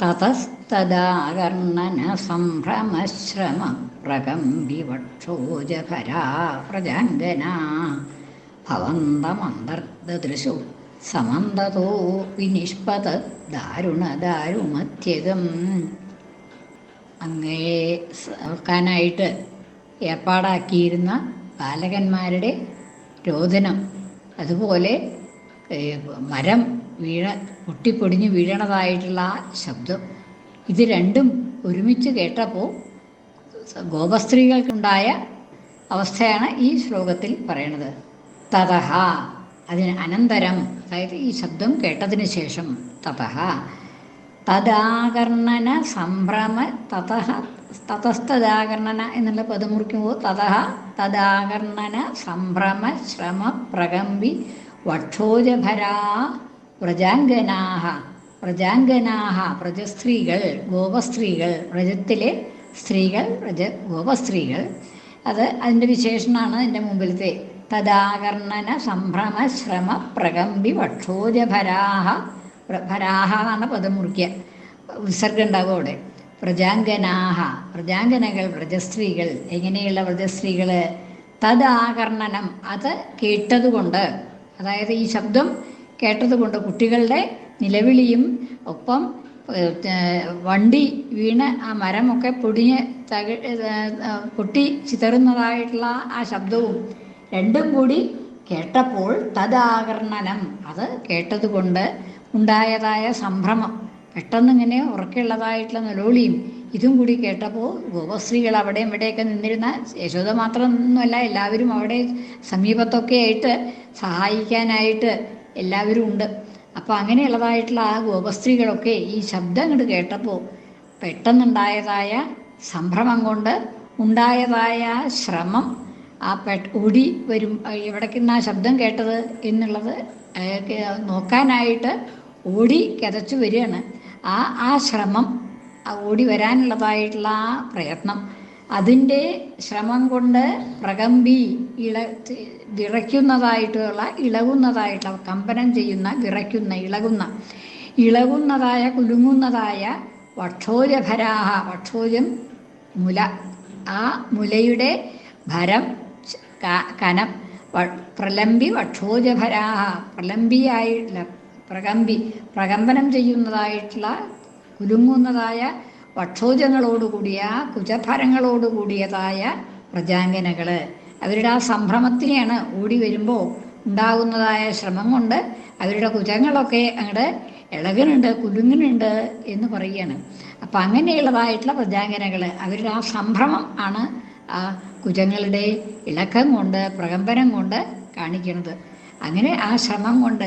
തതസ്തദാകർണന സംഭ്രമശ്രമ പ്രകമ്പിവക്ഷോജഭരാ പ്രജാംഗനാ ഭവന്തമന്തർദൃശു സമന്തതോ വിനിഷ്പത ദാരുണ ദാരുമധ്യകം അങ്ങേ നോക്കാനായിട്ട് ഏർപ്പാടാക്കിയിരുന്ന ബാലകന്മാരുടെ രോദനം. അതുപോലെ മരം വീഴ പൊട്ടിപ്പൊടിഞ്ഞ് വീഴണതായിട്ടുള്ള ആ ശബ്ദം. ഇത് രണ്ടും ഒരുമിച്ച് കേട്ടപ്പോൾ ഗോപസ്ത്രീകൾക്കുണ്ടായ അവസ്ഥയാണ് ഈ ശ്ലോകത്തിൽ പറയണത്. തതഹ അതിന് അനന്തരം അതായത് ഈ ശബ്ദം കേട്ടതിന് ശേഷം തതഹ. തദാകർണന സംഭ്രമ തതഹ തതസ്തദാകർണന എന്നുള്ള പദം മുറിക്കുമ്പോൾ തതഹ തദാകർണന സംഭ്രമ ശ്രമ പ്രകമ്പി വക്ഷോജഭരാ വ്രജാംഗനാഹ വ്രജാംഗനാഹ വ്രജസ്ത്രീകൾ ഗോപസ്ത്രീകൾ. വ്രജത്തിലെ സ്ത്രീകൾ വ്രജ ഗോപസ്ത്രീകൾ. അത് അതിന്റെ വിശേഷണമാണ് എന്റെ മുമ്പിലത്തെ. തദാകർണന സംഭ്രമ ശ്രമ പ്രകമ്പി വക്ഷോജഭരാഹ ഭരാഹ എന്നാണ് പദം മുറിക്കുക വിസർഗം ഉണ്ടാവും അവിടെ. പ്രജാംഗനാഹ പ്രജാംഗനകൾ വ്രജസ്ത്രീകൾ എങ്ങനെയുള്ള വ്രജസ്ത്രീകൾ തദാകർണനം. അത് കേട്ടതുകൊണ്ട് അതായത് ഈ ശബ്ദം കേട്ടതുകൊണ്ട് കുട്ടികളുടെ നിലവിളിയും ഒപ്പം വണ്ടി വീണ് ആ മരമൊക്കെ പൊടിഞ്ഞ് തക പൊട്ടി ചിതറുന്നതായിട്ടുള്ള ആ ശബ്ദവും രണ്ടും കൂടി കേട്ടപ്പോൾ തദാകർണനം അത് കേട്ടതുകൊണ്ട് ഉണ്ടായതായ സംഭ്രമം. പെട്ടെന്നിങ്ങനെ ഉറക്കെയുള്ളതായിട്ടുള്ള നിലവിളിയും ഇതും കൂടി കേട്ടപ്പോൾ ഗോപസ്ത്രീകൾ അവിടെ ഇവിടെയൊക്കെ നിന്നിരുന്ന യശോദ മാത്രമൊന്നുമല്ല എല്ലാവരും അവിടെ സമീപത്തൊക്കെ ആയിട്ട് സഹായിക്കാനായിട്ട് എല്ലാവരും ഉണ്ട്. അപ്പോൾ അങ്ങനെയുള്ളതായിട്ടുള്ള ആ ഗോപസ്ത്രീകളൊക്കെ ഈ ശബ്ദം കേട്ടപ്പോൾ പെട്ടെന്നുണ്ടായതായ സംഭ്രമം കൊണ്ട് ഉണ്ടായതായ ശ്രമം ആ പെട്ട് ഓടി വരും എവിടേക്കുന്ന ആ ശബ്ദം കേട്ടത് എന്നുള്ളത് നോക്കാനായിട്ട് ഓടി കിതച്ചു വരികയാണ്. ആ ആ ശ്രമം ഓടി വരാനുള്ളതായിട്ടുള്ള ആ പ്രയത്നം. അതിന്റെ ശ്രമം കൊണ്ട് പ്രകമ്പി ഇള വിറയ്ക്കുന്നതായിട്ടുള്ള ഇളകുന്നതായിട്ടുള്ള കമ്പനം ചെയ്യുന്ന വിറയ്ക്കുന്ന ഇളകുന്ന ഇളകുന്നതായ കുലുങ്ങുന്നതായ വക്ഷോജഭരാഹ വക്ഷോജം മുല ആ മുലയുടെ ഭരം കനം പ്രലംബി വക്ഷോജഭരാഹ പ്രലംബിയായിട്ടുള്ള പ്രകമ്പി പ്രകമ്പനം ചെയ്യുന്നതായിട്ടുള്ള കുലുങ്ങുന്നതായ വക്ഷോജങ്ങളോടുകൂടിയ കുജഭരങ്ങളോടുകൂടിയതായ പ്രജാംഗനകൾ അവരുടെ ആ സംഭ്രമത്തിനെയാണ് ഓടി വരുമ്പോൾ ഉണ്ടാകുന്നതായ ശ്രമം കൊണ്ട് അവരുടെ കുജങ്ങളൊക്കെ അങ്ങോട്ട് ഇളകുന്നുണ്ട് കുലുങ്ങുന്നുണ്ട് എന്ന് പറയുകയാണ്. അപ്പം അങ്ങനെയുള്ളതായിട്ടുള്ള പ്രജാംഗനകൾ അവരുടെ ആ സംഭ്രമം ആണ് ആ കുജങ്ങളുടെ ഇളക്കം കൊണ്ട് പ്രകമ്പനം കൊണ്ട് കാണിക്കുന്നത് അങ്ങനെ ആ ശ്രമം കൊണ്ട്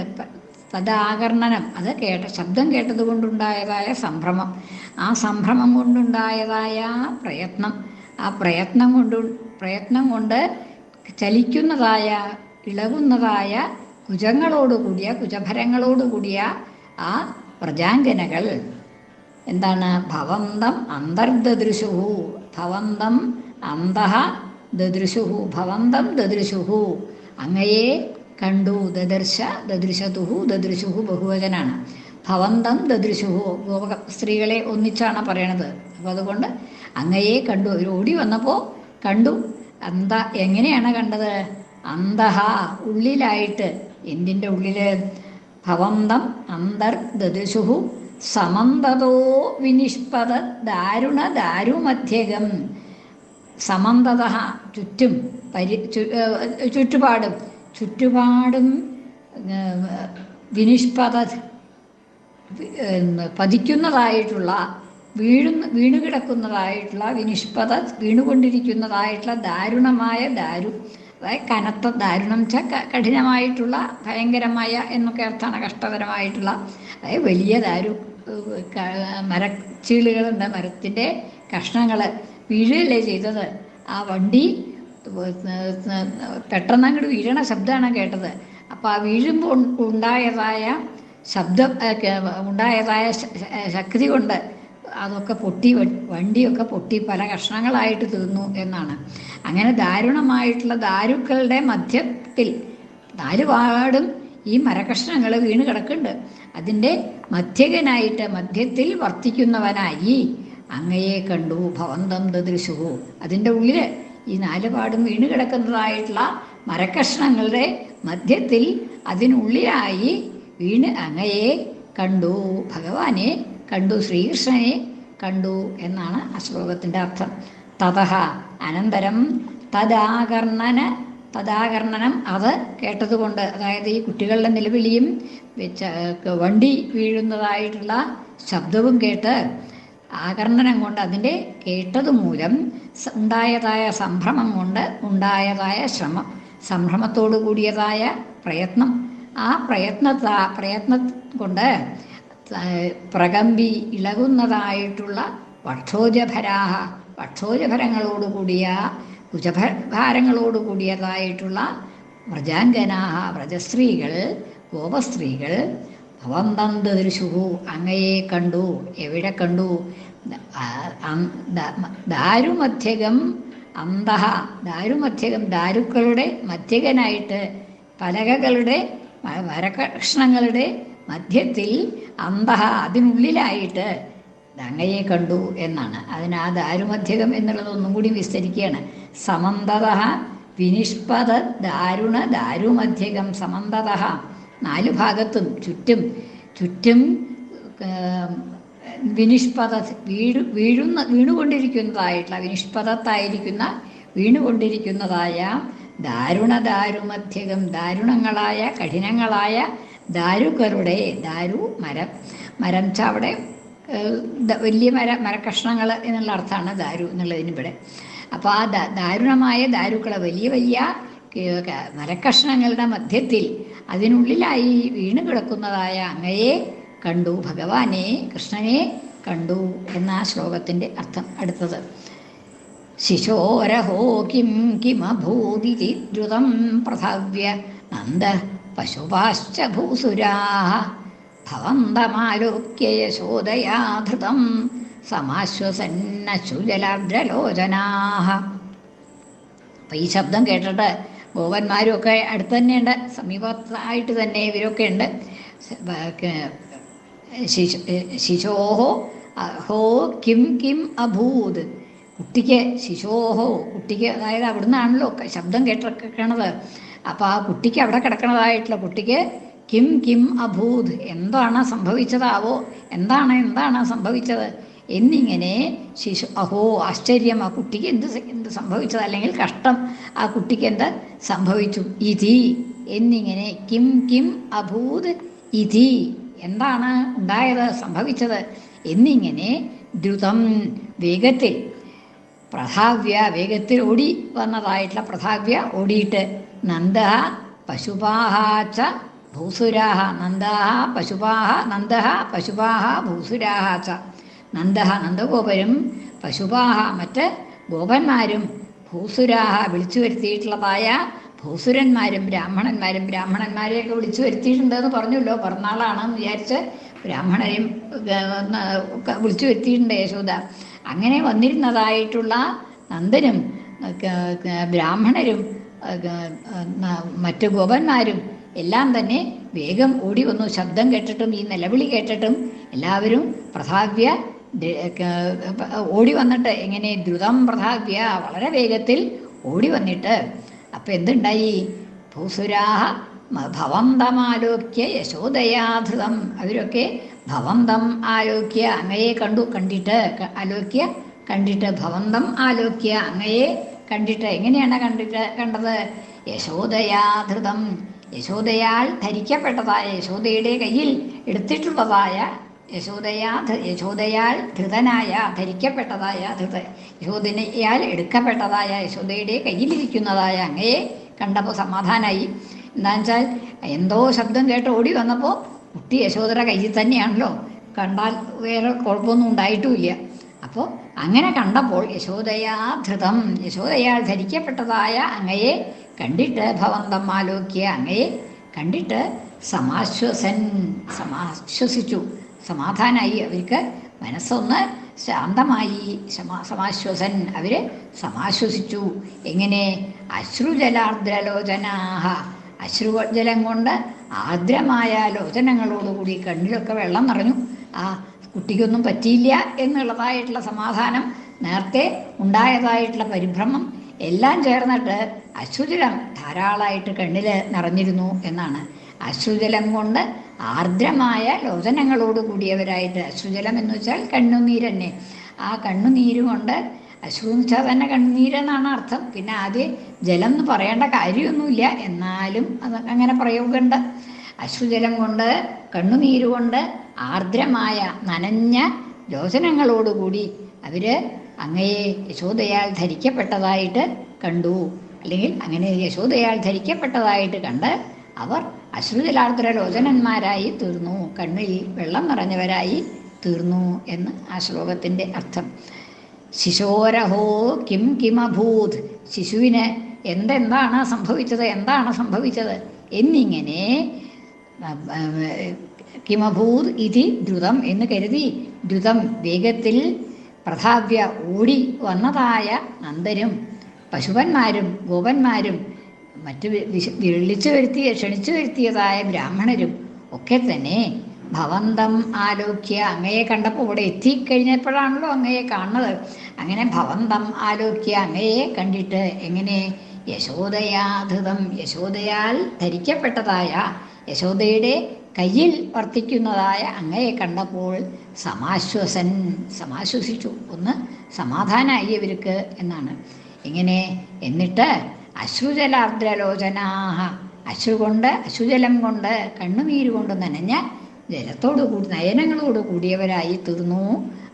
തദാകർണനം. അത് കേട്ട ശബ്ദം കേട്ടതുകൊണ്ടുണ്ടായതായ സംഭ്രമം. ആ സംഭ്രമം കൊണ്ടുണ്ടായതായ പ്രയത്നം. ആ പ്രയത്നം കൊണ്ട് പ്രയത്നം കൊണ്ട് ചലിക്കുന്നതായ ഇളകുന്നതായ കുജങ്ങളോടുകൂടിയ കുജഭരങ്ങളോടുകൂടിയ ആ പ്രജാങ്കനകൾ എന്താണ്? ഭവന്തം അന്തർദൃശുഹു ഭവന്തം അന്തഃ ദദൃശുഹു ഭവന്തം ദദൃശുഹു. അങ്ങയെ കണ്ടു ദദർശ ദദൃശതുഹു ദദൃശുഹു ബഹുവചനാണ്. ഭവന്തം ദദൃശുഹു. ഗോപ സ്ത്രീകളെ ഒന്നിച്ചാണ് പറയണത്. അപ്പോൾ അതുകൊണ്ട് അങ്ങയെ കണ്ടു. ഒരു ഓടി വന്നപ്പോൾ കണ്ടു. അന്ത എങ്ങനെയാണ് കണ്ടത്? അന്തഹ ഉള്ളിലായിട്ട് എന്തിന്റെ ഉള്ളിൽ ഭവന്തം അന്തർ ദദൃശുഹു സമന്തതോ വിനിഷ്പത ദാരുണ ദാരുമധ്യകം. സമന്തത ചുറ്റും പരി ചുറ്റുപാടും. ചുറ്റുപാടും വിനിഷ്പത പതിക്കുന്നതായിട്ടുള്ള വീഴുന്ന വീണുകിടക്കുന്നതായിട്ടുള്ള വിനിഷ്പത വീണുകൊണ്ടിരിക്കുന്നതായിട്ടുള്ള ദാരുണമായ ദാരു അതായത് കനത്ത ദാരുണം ച കഠിനമായിട്ടുള്ള ഭയങ്കരമായ എന്നൊക്കെ അർത്ഥമാണ് കഷ്ടതരമായിട്ടുള്ള അതായത് വലിയ ദാരു മരച്ചീളുകളുണ്ട് മരത്തിന്റെ കഷ്ണങ്ങൾ വീഴുകയല്ലേ ചെയ്തത്? ആ വണ്ടി പെട്ടെന്ന് അങ്ങോട്ട് വീഴണ ശബ്ദമാണ് കേട്ടത്. അപ്പോൾ ആ വീഴുമ്പോൾ ഉണ്ടായതായ ശബ്ദം ഉണ്ടായതായ ശക്തി കൊണ്ട് അതൊക്കെ പൊട്ടി വണ്ടിയൊക്കെ പൊട്ടി പല കഷ്ണങ്ങളായിട്ട് തീർന്നു എന്നാണ്. അങ്ങനെ ദാരുണമായിട്ടുള്ള ദാരുക്കളുടെ മധ്യത്തിൽ നാലുപാടും ഈ മരകഷ്ണങ്ങൾ വീണ് കിടക്കുന്നുണ്ട്. അതിന്റെ മധ്യകനായിട്ട് മധ്യത്തിൽ വർത്തിക്കുന്നവനായി അങ്ങയെ കണ്ടു ഭവന്തം ദൃശുഹു അതിന്റെ ഉള്ളിൽ ഈ നാലുപാടും വീണ് കിടക്കുന്നതായിട്ടുള്ള മരക്കഷ്ണങ്ങളുടെ മധ്യത്തിൽ അതിനുള്ളിലായി വീണ് അങ്ങയെ കണ്ടു. ഭഗവാനെ കണ്ടു ശ്രീകൃഷ്ണനെ കണ്ടു എന്നാണ് ആ ശ്ലോകത്തിന്റെ അർത്ഥം. തതഹ അനന്തരം തദാകർണന തദാകർണനം അത് കേട്ടതുകൊണ്ട് അതായത് ഈ കുട്ടികളുടെ നിലവിളിയും വണ്ടി വീഴുന്നതായിട്ടുള്ള ശബ്ദവും കേട്ട് ആകർണനം കൊണ്ട് അതിന്റെ കേട്ടത് മൂലം ഉണ്ടായതായ സംഭ്രമം കൊണ്ട് ഉണ്ടായതായ ശ്രമം സംഭ്രമത്തോടു കൂടിയതായ പ്രയത്നം. ആ പ്രയത്ന പ്രയത്ന കൊണ്ട് പ്രകമ്പി ഇളകുന്നതായിട്ടുള്ള വക്ഷോജഭരാഹ വക്ഷോജഭരങ്ങളോടുകൂടിയ കുജഭാരങ്ങളോടുകൂടിയതായിട്ടുള്ള വ്രജാംഗനാഹ വ്രജസ്ത്രീകൾ ഗോപസ്ത്രീകൾ ഭവന്തന്ത് ദൃശുഹു അങ്ങയെ കണ്ടു. എവിടെ കണ്ടു? ദാരുമധ്യകം അന്തഹ ദാരുമധ്യകം ദാരുക്കളുടെ മധ്യകനായിട്ട് പലകകളുടെ വരകഷ്ണങ്ങളുടെ മധ്യത്തിൽ അന്തഹ അതിനുള്ളിലായിട്ട് അങ്ങയെ കണ്ടു എന്നാണ്. അതിന് ദാരുമധ്യകം എന്നുള്ളത് ഒന്നും കൂടി വിസ്തരിക്കുകയാണ്. സമന്തത വിനിഷ്പത ദാരുണ ദാരുമധ്യകം സമന്തത. നാലു ഭാഗത്തും ചുറ്റും ചുറ്റും വിനിഷ്പത വീഴു വീഴുന്ന വീണുകൊണ്ടിരിക്കുന്നതായിട്ടുള്ള വിനിഷ്പതത്തായിരിക്കുന്ന വീണുകൊണ്ടിരിക്കുന്നതായ ദാരുണ ദാരുമധ്യകം ദാരുണങ്ങളായ കഠിനങ്ങളായ ദാരുക്കളുടെ ദാരു മരം മരം ദ- വലിയ മര മരക്കഷ്ണങ്ങൾ എന്നുള്ള അർത്ഥമാണ് ദാരു എന്നുള്ളതിന് ഇവിടെ അപ്പോൾ ആ ദാരുണമായ ദാരുക്കളെ വലിയ വലിയ മരക്കഷ്ണങ്ങളുടെ മധ്യത്തിൽ അതിനുള്ളിലായി വീണ് കിടക്കുന്നതായ അങ്ങയെ കണ്ടു ഭഗവാനെ കൃഷ്ണനെ കണ്ടു എന്ന ശ്ലോകത്തിന്റെ അർത്ഥം അടുത്തത്. ശിശോരഹോ കിം കിമഭൂതി ദ്രുതം പ്രധാവ്യ നന്ദ പശുപാശ്ച ഭൂസുരാ ഭവന്തമാലോക്യ യശോദയാ ധൃതം സമാശ്വസന്ന അപ്പം ഈ ശബ്ദം കേട്ടിട്ട് ഗോപന്മാരും ഒക്കെ അടുത്ത് തന്നെയുണ്ട്. സമീപത്തായിട്ട് തന്നെ ഇവരൊക്കെ ഉണ്ട്. ശിശു ശിശോഹോ ഹോ കിം കിം അഭൂത്. കുട്ടിക്ക് ശിശോഹോ കുട്ടിക്ക് അതായത് അവിടുന്നാണല്ലോ ശബ്ദം കേട്ടിരിക്കണത് അപ്പോൾ ആ കുട്ടിക്ക് അവിടെ കിടക്കണതായിട്ടുള്ള കുട്ടിക്ക് കിം കിം അഭൂത്. എന്താണ് സംഭവിച്ചതാവോ? എന്താണ് എന്താണ് സംഭവിച്ചത്? എന്നിങ്ങനെ ശിശു അഹോ ആശ്ചര്യം ആ കുട്ടിക്ക് എന്ത് എന്ത് സംഭവിച്ചത്? അല്ലെങ്കിൽ കഷ്ടം ആ കുട്ടിക്ക് എന്ത് സംഭവിച്ചു? ഇതി. എന്നിങ്ങനെ കിം കിം അഭൂത് ഇതി. എന്താണ് ഉണ്ടായത് സംഭവിച്ചത്? എന്നിങ്ങനെ ദ്രുതം വേഗത്തിൽ പ്രധാവ്യ വേഗത്തിൽ ഓടി വന്നതായിട്ടുള്ള പ്രധാവ്യ ഓടിയിട്ട് നന്ദ പശുപാഹാച്ച ഭൂസുരാഹ നന്ദ പശുപാഹ നന്ദ പശുപാഹ ഭൂസുരാഹ ച. നന്ദ നന്ദഗോപരും പശുപാഹ മറ്റ് ഗോപന്മാരും ഭൂസുരാഹ വിളിച്ചു വരുത്തിയിട്ടുള്ളതായ ഭൂസുരന്മാരും ബ്രാഹ്മണന്മാരും ബ്രാഹ്മണന്മാരെയൊക്കെ വിളിച്ചു വരുത്തിയിട്ടുണ്ടെന്ന് പറഞ്ഞല്ലോ. പിറന്നാളാണെന്ന് വിചാരിച്ച് ബ്രാഹ്മണരെയും വിളിച്ചു വരുത്തിയിട്ടുണ്ട് യശോദ. അങ്ങനെ വന്നിരുന്നതായിട്ടുള്ള നന്ദനും ബ്രാഹ്മണരും മറ്റു ഗോപന്മാരും എല്ലാം തന്നെ വേഗം ഓടി വന്നു. ശബ്ദം കേട്ടിട്ടും ഈ നിലവിളി കേട്ടിട്ടും എല്ലാവരും ക- ഓടി വന്നിട്ട് എങ്ങനെ ദ്രുതം പ്രധാപ്യ വളരെ വേഗത്തിൽ ഓടി വന്നിട്ട് അപ്പം എന്തുണ്ടായി? ഭൂസുരാഹ ഭവന്തമാലോക്യ യശോദയാധൃതം അവരൊക്കെ ഭവന്തം ആലോക്യ അങ്ങയെ കണ്ടു കണ്ടിട്ട് ആലോക്യ കണ്ടിട്ട് ഭവന്തം ആലോക്യ അങ്ങയെ കണ്ടിട്ട് എങ്ങനെയാണ് കണ്ടിട്ട് കണ്ടത്? യശോദയാധൃതം യശോദയാൽ ധരിക്കപ്പെട്ടതായ യശോദയുടെ കയ്യിൽ എടുത്തിട്ടുള്ളതായ യശോദയാ യശോദയാൽ ധൃതനായ ധരിക്കപ്പെട്ടതായ ധൃത യശോദനയാൽ എടുക്കപ്പെട്ടതായ യശോദയുടെ കയ്യിലിരിക്കുന്നതായ അങ്ങയെ കണ്ടപ്പോൾ സമാധാനമായി എന്താണെന്ന് വെച്ചാൽ എന്തോ ശബ്ദം കേട്ട് ഓടി വന്നപ്പോൾ കുട്ടി യശോദര കയ്യിൽ തന്നെയാണല്ലോ. കണ്ടാൽ വേറെ കുഴപ്പമൊന്നും ഉണ്ടായിട്ടുമില്ല. അപ്പോൾ അങ്ങനെ കണ്ടപ്പോൾ യശോദയാ ധൃതം യശോദയാൽ ധരിക്കപ്പെട്ടതായ അങ്ങയെ കണ്ടിട്ട് ഭവന്തം ആലോക്യ അങ്ങയെ കണ്ടിട്ട് സമാശ്വസൻ സമാശ്വസിച്ചു. സമാധാനായി അവർക്ക് മനസ്സൊന്ന് ശാന്തമായി ശമാ സമാശ്വസൻ അവർ സമാശ്വസിച്ചു. എങ്ങനെ? അശ്രുജലാർദ്രലോചനാഹ. അശ്രുജലം കൊണ്ട് ആർദ്രമായ ലോചനങ്ങളോടുകൂടി കണ്ണിലൊക്കെ വെള്ളം നിറഞ്ഞു. ആ കുട്ടിക്കൊന്നും പറ്റിയില്ല എന്നുള്ളതായിട്ടുള്ള സമാധാനം നേരത്തെ ഉണ്ടായതായിട്ടുള്ള പരിഭ്രമം എല്ലാം ചേർന്നിട്ട് അശ്രുജലം ധാരാളമായിട്ട് കണ്ണിൽ നിറഞ്ഞിരുന്നു എന്നാണ് അശ്രുജലം കൊണ്ട് ആർദ്രമായ ലോചനങ്ങളോട് കൂടിയവരായിട്ട് അശ്രുജലം എന്ന് വെച്ചാൽ കണ്ണുനീര് തന്നെ ആ കണ്ണുനീര് കൊണ്ട് അശ്രു എന്ന് വെച്ചാൽ തന്നെ കണ്ണുനീരെന്നാണ് അർത്ഥം. പിന്നെ ആദ്യം ജലം എന്ന് പറയേണ്ട കാര്യമൊന്നുമില്ല. എന്നാലും അത് അങ്ങനെ പ്രയോഗമുണ്ട്. അശ്രുജലം കൊണ്ട് കണ്ണുനീര് കൊണ്ട് ആർദ്രമായ നനഞ്ഞ ലോചനങ്ങളോടുകൂടി അവർ അങ്ങയെ യശോദയാൽ ധരിക്കപ്പെട്ടതായിട്ട് കണ്ടു. അല്ലെങ്കിൽ അങ്ങനെ യശോദയാൽ ധരിക്കപ്പെട്ടതായിട്ട് കണ്ട് അവർ അശ്രുജലാർദ്ര ലോചനന്മാരായി തീർന്നു. കണ്ണിൽ വെള്ളം നിറഞ്ഞവരായി തീർന്നു എന്ന് ആ ശ്ലോകത്തിന്റെ അർത്ഥം. ശിശോരഹോ കിം കിമഭൂത് ശിശുവിന് എന്തെന്താണ് സംഭവിച്ചത്? എന്താണ് സംഭവിച്ചത്? എന്നിങ്ങനെ കിമഭൂത് ഇതി ദ്രുതം എന്ന് കരുതി ദ്രുതം വേഗത്തിൽ പ്രധാവ്യ ഓടി വന്നതായ നന്ദരും പശുവന്മാരും ഗോപന്മാരും മറ്റ് വിളിച്ചു വരുത്തിയ ക്ഷണിച്ചു വരുത്തിയതായ ബ്രാഹ്മണരും ഒക്കെ തന്നെ ഭവന്തം ആലോക്യ അങ്ങയെ കണ്ടപ്പോൾ ഇവിടെ എത്തിക്കഴിഞ്ഞപ്പോഴാണല്ലോ അങ്ങയെ കാണുന്നത്. അങ്ങനെ ഭവന്തം ആലോക്യ അങ്ങയെ കണ്ടിട്ട് എങ്ങനെ യശോദയാധൃതം യശോദയാൽ ധരിക്കപ്പെട്ടതായ യശോദയുടെ കയ്യിൽ വർത്തിക്കുന്നതായ അങ്ങയെ കണ്ടപ്പോൾ സമാശ്വസൻ സമാശ്വസിച്ചു. ഒന്ന് സമാധാനമായി ഇവർക്ക് എന്നാണ്. ഇങ്ങനെ എന്നിട്ട് അശ്രുജലാർദ്രലോചനാഹ അശ്രു കൊണ്ട് അശ്രുജലം കൊണ്ട് കണ്ണുനീര് കൊണ്ട് നനഞ്ഞ ജലത്തോടു കൂടി നയനങ്ങളോട് കൂടിയവരായി തീർന്നു.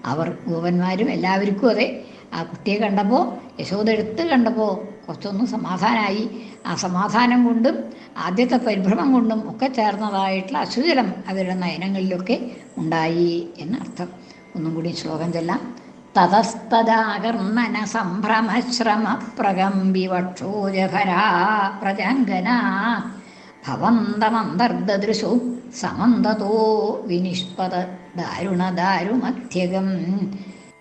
അവർ ഗോപന്മാരും എല്ലാവർക്കും അതെ. ആ കുട്ടിയെ കണ്ടപ്പോൾ യശോദ എടുത്ത് കണ്ടപ്പോൾ കുറച്ചൊന്ന് സമാധാനമായി ആ സമാധാനം കൊണ്ടും ആദ്യത്തെ പരിഭ്രമം കൊണ്ടും ഒക്കെ ചേർന്നതായിട്ടുള്ള അശ്രുജലം അവരുടെ നയനങ്ങളിലൊക്കെ ഉണ്ടായി എന്നർത്ഥം. ഒന്നും കൂടി ശ്ലോകം ചെല്ലാം. തതസ്തദാകർണന സംഭ്രമശ്രമ പ്രകമ്പി വക്ഷോജഭരാ പ്രജംഗന ഭവന്തമന്തർദൃശു സമന്തതോ വിനിഷ്പത ദാരുണ ദാരുമധ്യകം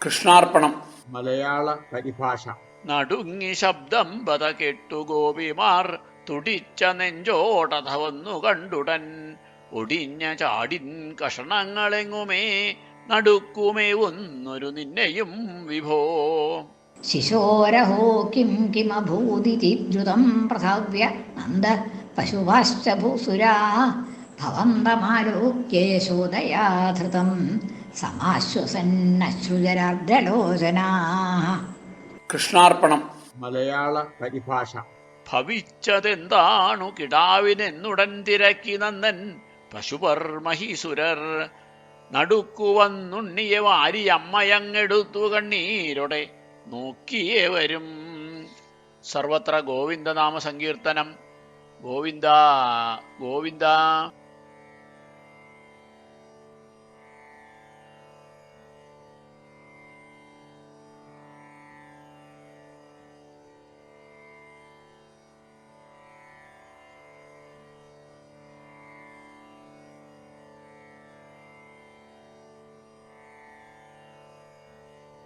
കൃഷ്ണാർപ്പണം. മലയാള പരിഭാഷ. നടുങ്ങി ശബ്ദം പത കെട്ടു ഗോപിമാർ തുടിച്ച നെഞ്ചോടതവന്നു കണ്ടുടൻ. ഒടിഞ്ഞ ചാടിൻ കഷണങ്ങളെങ്ങുമേ നടുക്കുമേ ഒന്നൊരു നിന്നെയും വിഭോ. ശിശോരഹോ കിം കിമഭൂതിതി ദ്രുതം പ്രധാവ്യ നന്ദ പശുഭാശ്ച ഭൂസുരാ ഭവന്തമാലോക്യ യശോദയാധൃതം സമാശ്വസന്നശ്രുജരാർദ്രലോചനാ. കൃഷ്ണാർപ്പണം. മലയാള പരിഭാഷ. ഭവിച്ചതെന്താണു കിടാവിനെന്നുടൻ തിരക്കി നന്ദൻ പശുപർ മഹീസുരർ നടുക്കുവന്നുണ്ണിയെ വാരി അമ്മയങ്ങെടുത്തു കണ്ണീരോടെ നോക്കിയേ വരും സർവത്ര ഗോവിന്ദനാമ സങ്കീർത്തനം ഗോവിന്ദ ഗോവിന്ദ.